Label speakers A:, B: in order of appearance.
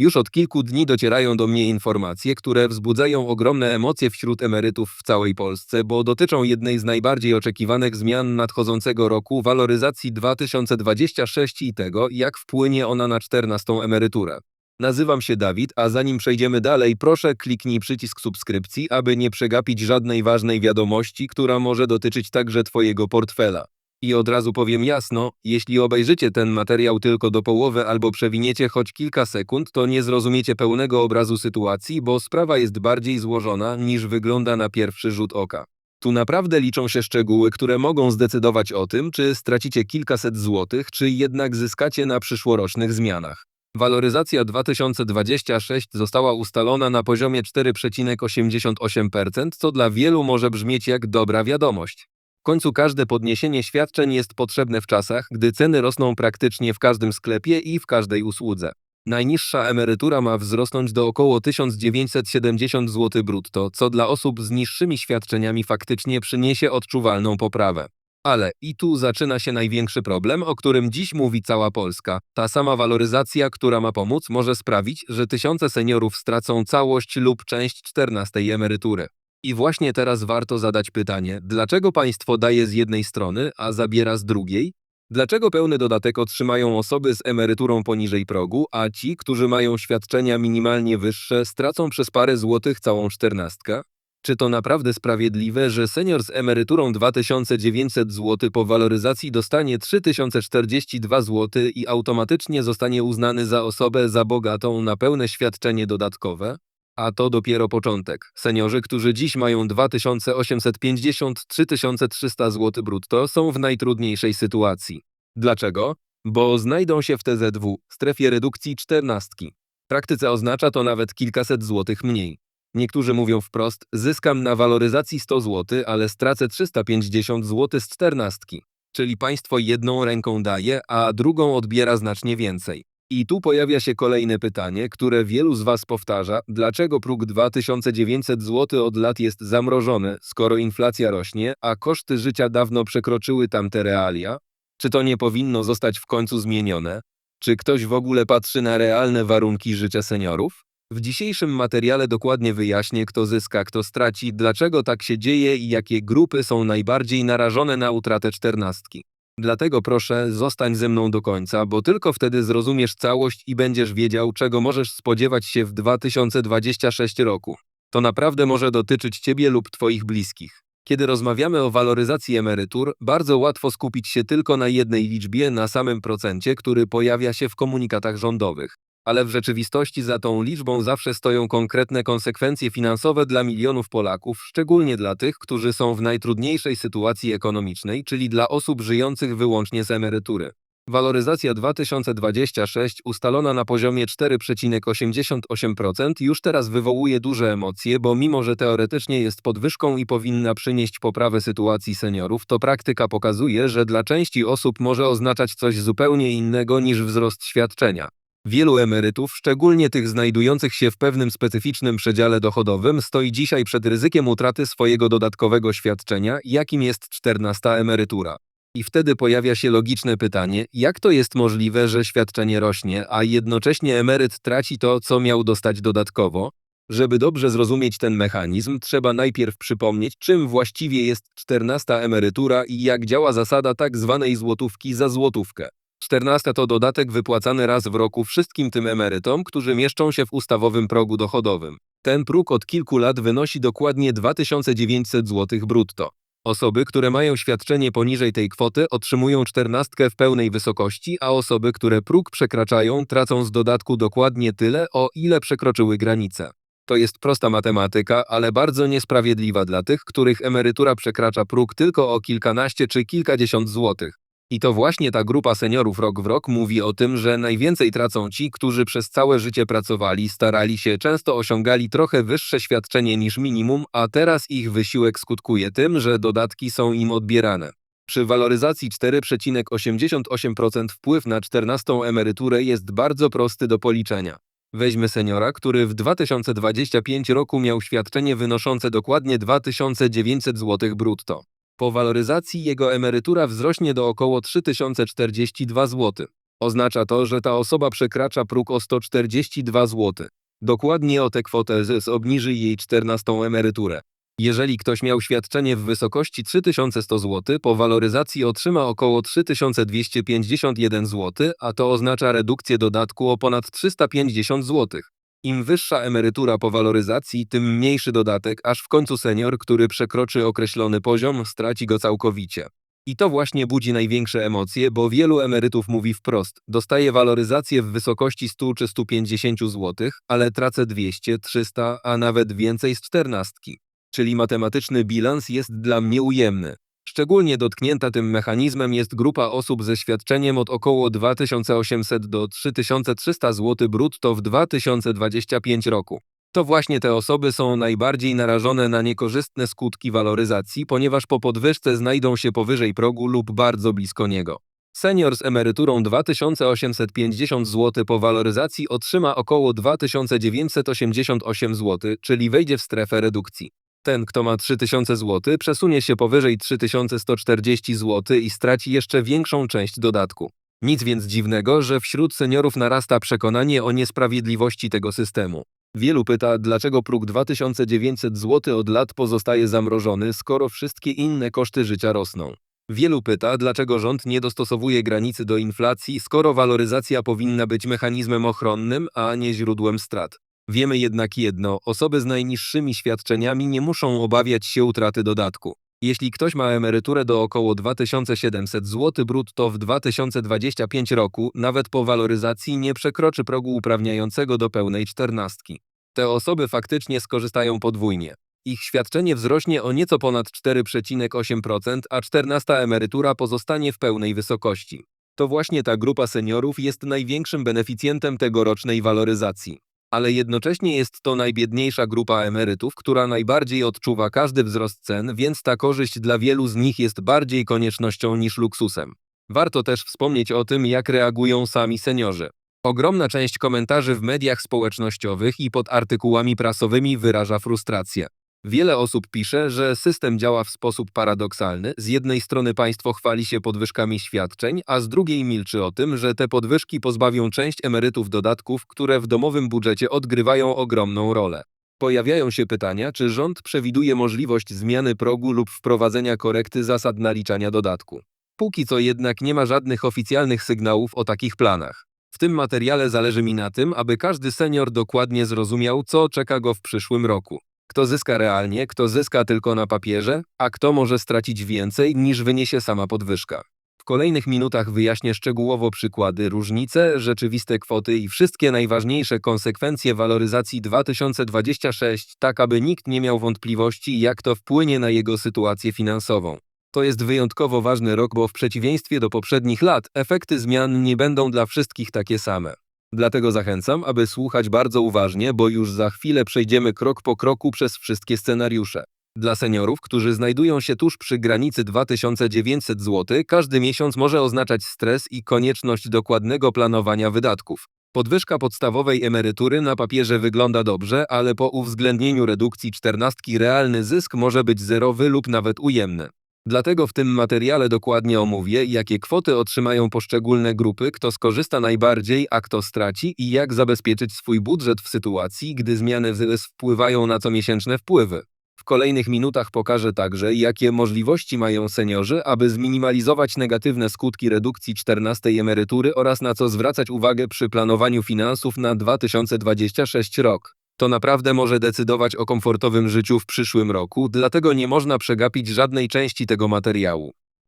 A: Już od kilku dni docierają do mnie informacje, które wzbudzają ogromne emocje wśród emerytów w całej Polsce, bo dotyczą jednej z najbardziej oczekiwanych zmian nadchodzącego roku waloryzacji 2026 i tego, jak wpłynie ona na 14 emeryturę. Nazywam się Dawid, a zanim przejdziemy dalej, proszę kliknij przycisk subskrypcji, aby nie przegapić żadnej ważnej wiadomości, która może dotyczyć także Twojego portfela. I od razu powiem jasno, jeśli obejrzycie ten materiał tylko do połowy albo przewiniecie choć kilka sekund, to nie zrozumiecie pełnego obrazu sytuacji, bo sprawa jest bardziej złożona niż wygląda na pierwszy rzut oka. Tu naprawdę liczą się szczegóły, które mogą zdecydować o tym, czy stracicie kilkaset złotych, czy jednak zyskacie na przyszłorocznych zmianach. Waloryzacja 2026 została ustalona na poziomie 4,88%, co dla wielu może brzmieć jak dobra wiadomość. Końcu każde podniesienie świadczeń jest potrzebne w czasach, gdy ceny rosną praktycznie w każdym sklepie i w każdej usłudze. Najniższa emerytura ma wzrosnąć do około 1970 zł brutto, co dla osób z niższymi świadczeniami faktycznie przyniesie odczuwalną poprawę. Ale i tu zaczyna się największy problem, o którym dziś mówi cała Polska. Ta sama waloryzacja, która ma pomóc, może sprawić, że tysiące seniorów stracą całość lub część 14 emerytury. I właśnie teraz warto zadać pytanie, dlaczego państwo daje z jednej strony, a zabiera z drugiej? Dlaczego pełny dodatek otrzymają osoby z emeryturą poniżej progu, a ci, którzy mają świadczenia minimalnie wyższe, stracą przez parę złotych całą czternastkę? Czy to naprawdę sprawiedliwe, że senior z emeryturą 2900 zł po waloryzacji dostanie 3042 zł i automatycznie zostanie uznany za osobę za bogatą na pełne świadczenie dodatkowe? A to dopiero początek. Seniorzy, którzy dziś mają 2850-3300 zł brutto, są w najtrudniejszej sytuacji. Dlaczego? Bo znajdą się w TZW, strefie redukcji czternastki. W praktyce oznacza to nawet kilkaset złotych mniej. Niektórzy mówią wprost, zyskam na waloryzacji 100 zł, ale stracę 350 zł z czternastki. Czyli państwo jedną ręką daje, a drugą odbiera znacznie więcej. I tu pojawia się kolejne pytanie, które wielu z Was powtarza: dlaczego próg 2900 zł od lat jest zamrożony, skoro inflacja rośnie, a koszty życia dawno przekroczyły tamte realia? Czy to nie powinno zostać w końcu zmienione? Czy ktoś w ogóle patrzy na realne warunki życia seniorów? W dzisiejszym materiale dokładnie wyjaśnię, kto zyska, kto straci, dlaczego tak się dzieje i jakie grupy są najbardziej narażone na utratę czternastki. Dlatego proszę, zostań ze mną do końca, bo tylko wtedy zrozumiesz całość i będziesz wiedział, czego możesz spodziewać się w 2026 roku. To naprawdę może dotyczyć Ciebie lub Twoich bliskich. Kiedy rozmawiamy o waloryzacji emerytur, bardzo łatwo skupić się tylko na jednej liczbie, na samym procencie, który pojawia się w komunikatach rządowych. Ale w rzeczywistości za tą liczbą zawsze stoją konkretne konsekwencje finansowe dla milionów Polaków, szczególnie dla tych, którzy są w najtrudniejszej sytuacji ekonomicznej, czyli dla osób żyjących wyłącznie z emerytury. Waloryzacja 2026 ustalona na poziomie 4,88% już teraz wywołuje duże emocje, bo mimo że teoretycznie jest podwyżką i powinna przynieść poprawę sytuacji seniorów, to praktyka pokazuje, że dla części osób może oznaczać coś zupełnie innego niż wzrost świadczenia. Wielu emerytów, szczególnie tych znajdujących się w pewnym specyficznym przedziale dochodowym, stoi dzisiaj przed ryzykiem utraty swojego dodatkowego świadczenia, jakim jest 14 emerytura. I wtedy pojawia się logiczne pytanie, jak to jest możliwe, że świadczenie rośnie, a jednocześnie emeryt traci to, co miał dostać dodatkowo? Żeby dobrze zrozumieć ten mechanizm, trzeba najpierw przypomnieć, czym właściwie jest 14 emerytura i jak działa zasada tak zwanej złotówki za złotówkę. 14 to dodatek wypłacany raz w roku wszystkim tym emerytom, którzy mieszczą się w ustawowym progu dochodowym. Ten próg od kilku lat wynosi dokładnie 2900 zł brutto. Osoby, które mają świadczenie poniżej tej kwoty, otrzymują 14 w pełnej wysokości, a osoby, które próg przekraczają, tracą z dodatku dokładnie tyle, o ile przekroczyły granicę. To jest prosta matematyka, ale bardzo niesprawiedliwa dla tych, których emerytura przekracza próg tylko o kilkanaście czy kilkadziesiąt złotych. I to właśnie ta grupa seniorów rok w rok mówi o tym, że najwięcej tracą ci, którzy przez całe życie pracowali, starali się, często osiągali trochę wyższe świadczenie niż minimum, a teraz ich wysiłek skutkuje tym, że dodatki są im odbierane. Przy waloryzacji 4,88% wpływ na 14 emeryturę jest bardzo prosty do policzenia. Weźmy seniora, który w 2025 roku miał świadczenie wynoszące dokładnie 2900 zł brutto. Po waloryzacji jego emerytura wzrośnie do około 3042 zł. Oznacza to, że ta osoba przekracza próg o 142 zł. Dokładnie o tę kwotę ZUS obniży jej 14 emeryturę. Jeżeli ktoś miał świadczenie w wysokości 3100 zł, po waloryzacji otrzyma około 3251 zł, a to oznacza redukcję dodatku o ponad 350 zł. Im wyższa emerytura po waloryzacji, tym mniejszy dodatek, aż w końcu senior, który przekroczy określony poziom, straci go całkowicie. I to właśnie budzi największe emocje, bo wielu emerytów mówi wprost: dostaję waloryzację w wysokości 100 czy 150 zł, ale tracę 200, 300, a nawet więcej z czternastki. Czyli matematyczny bilans jest dla mnie ujemny. Szczególnie dotknięta tym mechanizmem jest grupa osób ze świadczeniem od około 2800 do 3300 zł brutto w 2025 roku. To właśnie te osoby są najbardziej narażone na niekorzystne skutki waloryzacji, ponieważ po podwyżce znajdą się powyżej progu lub bardzo blisko niego. Senior z emeryturą 2850 zł po waloryzacji otrzyma około 2988 zł, czyli wejdzie w strefę redukcji. Ten, kto ma 3000 zł, przesunie się powyżej 3140 zł i straci jeszcze większą część dodatku. Nic więc dziwnego, że wśród seniorów narasta przekonanie o niesprawiedliwości tego systemu. Wielu pyta, dlaczego próg 2900 zł od lat pozostaje zamrożony, skoro wszystkie inne koszty życia rosną. Wielu pyta, dlaczego rząd nie dostosowuje granicy do inflacji, skoro waloryzacja powinna być mechanizmem ochronnym, a nie źródłem strat. Wiemy jednak jedno, osoby z najniższymi świadczeniami nie muszą obawiać się utraty dodatku. Jeśli ktoś ma emeryturę do około 2700 zł brutto w 2025 roku, nawet po waloryzacji nie przekroczy progu uprawniającego do pełnej czternastki. Te osoby faktycznie skorzystają podwójnie. Ich świadczenie wzrośnie o nieco ponad 4,8%, a czternasta emerytura pozostanie w pełnej wysokości. To właśnie ta grupa seniorów jest największym beneficjentem tegorocznej waloryzacji ale jednocześnie jest to najbiedniejsza grupa emerytów, która najbardziej odczuwa każdy wzrost cen, więc ta korzyść dla wielu z nich jest bardziej koniecznością niż luksusem. Warto też wspomnieć o tym, jak reagują sami seniorzy. Ogromna część komentarzy w mediach społecznościowych i pod artykułami prasowymi wyraża frustrację. Wiele osób pisze, że system działa w sposób paradoksalny. Z jednej strony państwo chwali się podwyżkami świadczeń, a z drugiej milczy o tym, że te podwyżki pozbawią część emerytów dodatków, które w domowym budżecie odgrywają ogromną rolę. Pojawiają się pytania, czy rząd przewiduje możliwość zmiany progu lub wprowadzenia korekty zasad naliczania dodatku. Póki co jednak nie ma żadnych oficjalnych sygnałów o takich planach. W tym materiale zależy mi na tym, aby każdy senior dokładnie zrozumiał, co czeka go w przyszłym roku. Kto zyska realnie, kto zyska tylko na papierze, a kto może stracić więcej niż wyniesie sama podwyżka. W kolejnych minutach wyjaśnię szczegółowo przykłady, różnice, rzeczywiste kwoty i wszystkie najważniejsze konsekwencje waloryzacji 2026, tak aby nikt nie miał wątpliwości, jak to wpłynie na jego sytuację finansową. To jest wyjątkowo ważny rok, bo w przeciwieństwie do poprzednich lat efekty zmian nie będą dla wszystkich takie same. Dlatego zachęcam, aby słuchać bardzo uważnie, bo już za chwilę przejdziemy krok po kroku przez wszystkie scenariusze. Dla seniorów, którzy znajdują się tuż przy granicy 2900 zł, każdy miesiąc może oznaczać stres i konieczność dokładnego planowania wydatków. Podwyżka podstawowej emerytury na papierze wygląda dobrze, ale po uwzględnieniu redukcji czternastki realny zysk może być zerowy lub nawet ujemny. Dlatego w tym materiale dokładnie omówię, jakie kwoty otrzymają poszczególne grupy, kto skorzysta najbardziej, a kto straci i jak zabezpieczyć swój budżet w sytuacji, gdy zmiany w wpływają na comiesięczne wpływy. W kolejnych minutach pokażę także, jakie możliwości mają seniorzy, aby zminimalizować negatywne skutki redukcji 14 emerytury oraz na co zwracać uwagę przy planowaniu finansów na 2026 rok. To naprawdę może decydować o komfortowym życiu w przyszłym roku, dlatego nie można przegapić żadnej części tego materiału.